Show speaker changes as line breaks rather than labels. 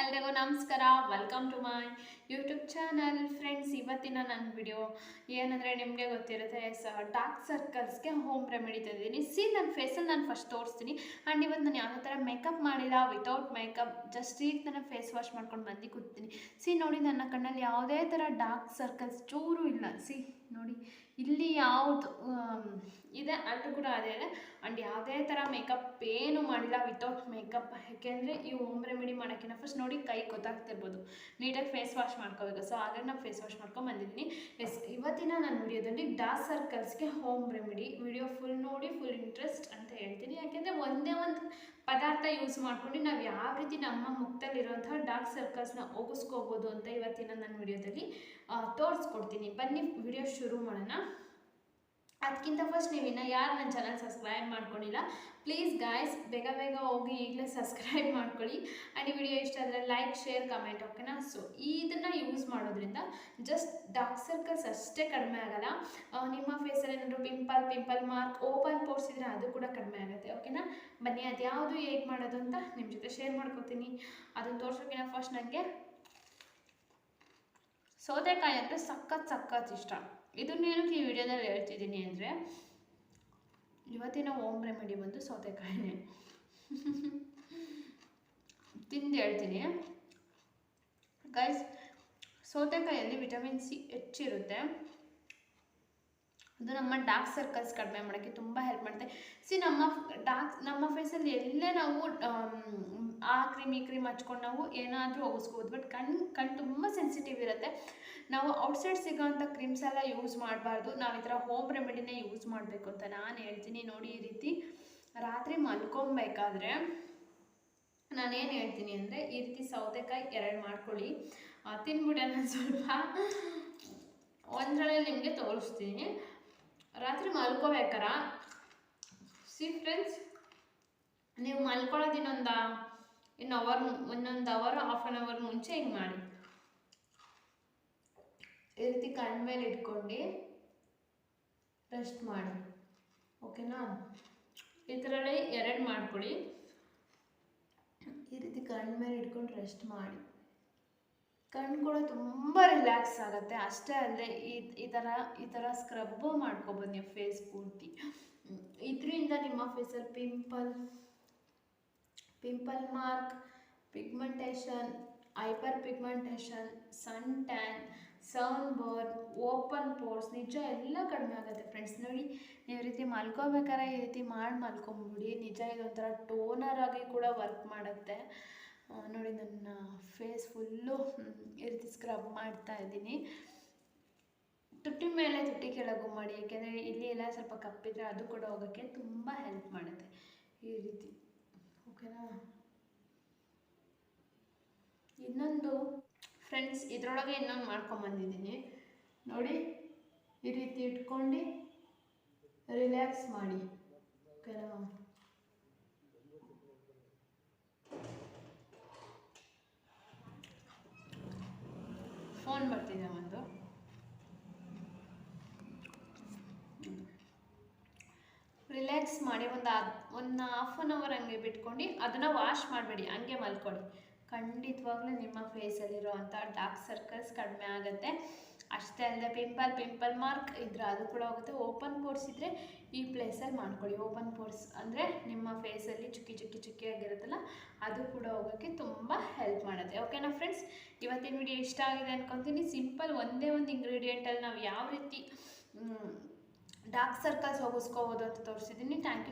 ಎಲ್ರಿಗೂ ನಮಸ್ಕಾರ. Welcome to my YouTube channel friends ಇವತ್ತಿನ ನನ್ನ ವಿಡಿಯೋ ಏನಂದರೆ ನಿಮಗೆ ಗೊತ್ತಿರುತ್ತೆ, ಸ ಡಾರ್ಕ್ ಸರ್ಕಲ್ಸ್ಗೆ ಹೋಮ್ ರೆಮಿಡಿ ತಂದಿದ್ದೀನಿ ಸಿ ನನ್ನ ಫೇಸಲ್ಲಿ ನಾನು ಫಸ್ಟ್ ತೋರಿಸ್ತೀನಿ. ಆ್ಯಂಡ್ ಇವತ್ತು ನಾನು ಯಾವುದೇ ಥರ ಮೇಕಪ್ ಮಾಡಿಲ್ಲ. ವಿತೌಟ್ ಮೇಕಪ್ ಜಸ್ಟ್ ಈಗ ನಾನು ಫೇಸ್ ವಾಶ್ ಮಾಡ್ಕೊಂಡು ಬಂದು ಕೂತೀನಿ ಸಿ ನೋಡಿ ನನ್ನ ಕಣ್ಣಲ್ಲಿ ಯಾವುದೇ ಥರ ಡಾರ್ಕ್ ಸರ್ಕಲ್ಸ್ ಚೂರು ಇಲ್ಲ. ಸಿ ನೋಡಿ, ಇಲ್ಲಿ ಯಾವುದು ಇದೆ ಅಲ್ಲೂ ಕೂಡ ಅದೇ ಆ್ಯಂಡ್ ಯಾವುದೇ ಥರ ಮೇಕಪ್ ಏನು ಮಾಡಿಲ್ಲ ವಿತೌಟ್ ಮೇಕಪ್ ಯಾಕೆಂದರೆ ಈ ಹೋಮ್ ರೆಮಿಡಿ ಮಾಡೋಕ್ಕಿಂತ ಫಸ್ಟ್ ನೋಡಿ ಕೈ ಗೊತ್ತಾಗ್ತಿರ್ಬೋದು. ನೀಟಾಗಿ ಫೇಸ್ ವಾಶ್ ಮಾಡ್ಕೋಬೇಕು. ಸೊ ಹಾಗಾಗಿ ನಾನು ಫೇಸ್ ವಾಶ್ ಮಾಡ್ಕೊಂಡು ಬಂದಿದ್ದೀನಿ. ಎಸ್ ಇವತ್ತಿನ ನನ್ನ ವಿಡಿಯೋದಲ್ಲಿ ಡಾರ್ಕ್ ಸರ್ಕಲ್ಸ್ಗೆ ಹೋಮ್ ರೆಮಿಡಿ ವಿಡಿಯೋ ಫುಲ್ ನೋಡಿ ಫುಲ್ ಇಂಟ್ರೆಸ್ಟ್ ಅಂತ ಹೇಳ್ತೀನಿ. ಯಾಕೆಂದರೆ ಒಂದೇ ಒಂದು ಪದಾರ್ಥ ಯೂಸ್ ಮಾಡ್ಕೊಂಡು ನಾವು ಯಾವ ರೀತಿ ನಮ್ಮ ಮುಖದಲ್ಲಿರುವಂತಹ ಡಾರ್ಕ್ ಸರ್ಕಲ್ಸ್ನ ಹೋಗಿಸ್ಕೋಬೋದು ಅಂತ ಇವತ್ತಿನ ನನ್ನ ವಿಡಿಯೋದಲ್ಲಿ ತೋರಿಸ್ಕೊಡ್ತೀನಿ. ಬನ್ನಿ ವಿಡಿಯೋ ಶುರು ಮಾಡೋಣ. ಅದಕ್ಕಿಂತ ಫಸ್ಟ್ ನೀವು ಇನ್ನೂ ಯಾರು ನನ್ನ ಚಾನಲ್ ಸಬ್ಸ್ಕ್ರೈಬ್ ಮಾಡ್ಕೊಂಡಿಲ್ಲ ಪ್ಲೀಸ್ ಗಾಯ್ಸ್ ಬೇಗ ಬೇಗ ಹೋಗಿ ಈಗಲೇ ಸಬ್ಸ್ಕ್ರೈಬ್ ಮಾಡ್ಕೊಳ್ಳಿ. ಆ್ಯಂಡ್ ಈ ವಿಡಿಯೋ ಇಷ್ಟ ಆದರೆ ಲೈಕ್ ಶೇರ್ ಕಮೆಂಟ್ ಓಕೆನಾ ಸೊ ಇದನ್ನು ಯೂಸ್ ಮಾಡೋದ್ರಿಂದ ಜಸ್ಟ್ ಡಾರ್ಕ್ ಸರ್ಕಲ್ಸ್ ಅಷ್ಟೇ ಕಡಿಮೆ ಆಗಲ್ಲ. ನಿಮ್ಮ ಫೇಸಲ್ಲಿ ಏನಾದರೂ pimple pimple mark open pores ಇದ್ದರೆ ಅದು ಕೂಡ ಕಡಿಮೆ ಆಗುತ್ತೆ ಓಕೆನಾ ಬನ್ನಿ ಅದು ಯಾವುದು ಹೇಗೆ ಮಾಡೋದು ಅಂತ ನಿಮ್ಮ ಜೊತೆ ಶೇರ್ ಮಾಡ್ಕೊತೀನಿ. ಅದನ್ನು ತೋರ್ಸೋಕ್ಕಿಂತ ಫಸ್ಟ್ ನನಗೆ ಸೌತೆಕಾಯಿ ಅಂದರೆ ಸಖತ್ ಸಖತ್ ಇಷ್ಟ. ಇದನ್ನೇನಕ್ಕೆ ಈ ವಿಡಿಯೋದಲ್ಲಿ ಹೇಳ್ತಿದ್ದೀನಿ ಅಂದರೆ ಇವತ್ತಿನ ಓಮ್ ರೆಮಿಡಿ ಬಂದು ಸೌತೆಕಾಯಿನೇ. ತಿಂದು ಹೇಳ್ತೀನಿ. ಗೈಸ್ ಸೌತೆಕಾಯಲ್ಲಿ ವಿಟಮಿನ್ ಸಿ ಹೆಚ್ಚಿರುತ್ತೆ. ಅದು ನಮ್ಮ ಡಾರ್ಕ್ ಸರ್ಕಲ್ಸ್ ಕಡಿಮೆ ಮಾಡೋಕ್ಕೆ ತುಂಬ ಹೆಲ್ಪ್ ಮಾಡುತ್ತೆ. ಸಿ ನಮ್ಮ ಡಾರ್ಕ್ ನಮ್ಮ ಫೇಸಲ್ಲಿ ಎಲ್ಲೇ ನಾವು ಆ ಕ್ರೀಮ್ ಈ ಕ್ರೀಮ್ ಹಚ್ಕೊಂಡು ನಾವು ಏನಾದರೂ ಹೋಗಿಸ್ಬೋದು ಬಟ್ ಕಣ್ಣು ಕಣ್ಣು ತುಂಬ ಸೆನ್ಸಿಟಿವ್ ಇರುತ್ತೆ. ನಾವು ಔಟ್ಸೈಡ್ ಸಿಗೋವಂಥ ಕ್ರೀಮ್ಸ್ ಎಲ್ಲ ಯೂಸ್ ಮಾಡಬಾರ್ದು. ನಾವು ಈ ಥರ ಹೋಮ್ ರೆಮಿಡಿನೇ ಯೂಸ್ ಮಾಡಬೇಕು ಅಂತ ನಾನು ಹೇಳ್ತೀನಿ. ನೋಡಿ ಈ ರೀತಿ ರಾತ್ರಿ ಮಲ್ಕೊಬೇಕಾದ್ರೆ ನಾನೇನು ಹೇಳ್ತೀನಿ ಅಂದರೆ ಈ ರೀತಿ ಸೌತೆಕಾಯಿ ಎರಡು ಮಾಡ್ಕೊಳ್ಳಿ. ತಿನ್ಬಿಟ್ಟೆ ನಾನು ಸ್ವಲ್ಪ. ಒಂದರಲ್ಲಿ ನಿಮಗೆ ತೋರಿಸ್ತೀನಿ. ರಾತ್ರಿ ಮಲ್ಕೋಬೇಕಾರ? ಸಿ ಫ್ರೆಂಡ್ಸ್ ನೀವು ಮಲ್ಕೊಳ್ಳೋದು ಇನ್ನೊಂದು, ಇನ್ನು ಅವರ್ ಇನ್ನೊಂದು ಅವರ್ ಹಾಫ್ ಆನ್ ಅವರ್ ಮುಂಚೆ ಹಿಂಗೆ ಮಾಡಿ. ಈ ರೀತಿ ಕಣ್ಣು ಮೇಲೆ ಇಟ್ಕೊಂಡು ರೆಸ್ಟ್ ಮಾಡಿ. ಓಕೆನಾ ಈ ಎರಡು ಮಾಡ್ಕೊಳ್ಳಿ. ಈ ರೀತಿ ಕಣ್ಣು ಮೇಲೆ ಇಟ್ಕೊಂಡು ರೆಸ್ಟ್ ಮಾಡಿ. ಕಣ್ಣು ಕೂಡ ತುಂಬ ರಿಲ್ಯಾಕ್ಸ್ ಆಗುತ್ತೆ. ಅಷ್ಟೇ ಅಲ್ಲದೆ ಈ ಈ ಥರ ಈ ಥರ ಸ್ಕ್ರಬ್ಬು ಮಾಡ್ಕೊಬೋದು ನೀವು ಫೇಸ್ ಪೂರ್ತಿ. ಇದರಿಂದ ನಿಮ್ಮ ಫೇಸಲ್ಲಿ pimple pimple mark pigmentation hyperpigmentation suntan sunburn open pores ನಿಜ ಎಲ್ಲ ಕಡಿಮೆ ಆಗುತ್ತೆ ಫ್ರೆಂಡ್ಸ್ ನೋಡಿ, ನೀವು ರೀತಿ ಮಲ್ಕೋಬೇಕಾದ್ರೆ ಈ ರೀತಿ ಮಾಡಿ ಮಲ್ಕೊಂಬಿಡಿ. ನಿಜ ಇದೊಂಥರ ಟೋನರ್ ಆಗಿ ಕೂಡ ವರ್ಕ್ ಮಾಡುತ್ತೆ. ನೋಡಿ. ಫೇಸ್ ಫುಲ್ಲು ಈ ರೀತಿ ಸ್ಕ್ರಬ್ ಮಾಡ್ತಾ ಇದ್ದೀನಿ. ತುಟಿ ಮೇಲೆ ತುಟಿ ಕೆಳಗು ಮಾಡಿ, ಯಾಕೆಂದರೆ ಇಲ್ಲಿ ಎಲ್ಲ ಸ್ವಲ್ಪ ಕಪ್ಪಿದ್ರೆ ಅದು ಕೂಡ ಹೋಗೋಕ್ಕೆ ತುಂಬ ಹೆಲ್ಪ್ ಮಾಡುತ್ತೆ. ಈ ರೀತಿ ಓಕೆನಾ ಇನ್ನೊಂದು ಫ್ರೆಂಡ್ಸ್ ಇದರೊಳಗೆ ಇನ್ನೊಂದು ಮಾಡ್ಕೊಂಬಂದಿದ್ದೀನಿ ನೋಡಿ, ಈ ರೀತಿ ಇಟ್ಕೊಂಡು ರಿಲ್ಯಾಕ್ಸ್ ಮಾಡಿ ಓಕೆನಾ ಫೋನ್ ಬರ್ತಿದೆ ಒಂದು. ರಿಲ್ಯಾಕ್ಸ್ ಮಾಡಿ ಒಂದು ಒಂದು ಹಾಫ್ ಆನ್ ಅವರ್ ಹಂಗೆ ಬಿಟ್ಕೊಂಡು ಅದನ್ನು ವಾಶ್ ಮಾಡಬೇಡಿ, ಹಂಗೆ ಮಲ್ಕೊಳ್ಳಿ ಖಂಡಿತವಾಗ್ಲೂ ನಿಮ್ಮ ಫೇಸಲ್ಲಿರುವಂಥ ಡಾರ್ಕ್ ಸರ್ಕಲ್ಸ್ ಕಡಿಮೆ ಆಗುತ್ತೆ. ಅಷ್ಟೇ ಅಲ್ಲದೆ ಪಿಂಪಲ್ ಪಿಂಪಲ್ ಮಾರ್ಕ್ ಇದ್ರೆ ಅದು ಕೂಡ ಹೋಗುತ್ತೆ. ಓಪನ್ ಪೋರ್ಸ್ ಇದ್ದರೆ ಈ ಪ್ಲೇಸಲ್ಲಿ ಮಾಡ್ಕೊಳ್ಳಿ. ಓಪನ್ ಪೋರ್ಸ್ ಅಂದರೆ ನಿಮ್ಮ ಫೇಸಲ್ಲಿ ಚುಕ್ಕಿ ಚುಕ್ಕಿ ಚುಕ್ಕಿ ಆಗಿರುತ್ತಲ್ಲ, ಅದು ಕೂಡ ಹೋಗೋಕ್ಕೆ ತುಂಬ ಹೆಲ್ಪ್ ಮಾಡುತ್ತೆ. ಓಕೆನಾ ಫ್ರೆಂಡ್ಸ್ ಇವತ್ತಿನ ವಿಡಿಯೋ ಇಷ್ಟ ಆಗಿದೆ ಅನ್ಕೊತೀನಿ. ಸಿಂಪಲ್ ಒಂದೇ ಒಂದು ಇಂಗ್ರೀಡಿಯೆಂಟಲ್ಲಿ ನಾವು ಯಾವ ರೀತಿ ಡಾರ್ಕ್ ಸರ್ಕಲ್ಸ್ ಹೋಗಿಸ್ಕೋಬೋದು ಅಂತ ತೋರಿಸಿದ್ದೀನಿ ಥ್ಯಾಂಕ್ ಯು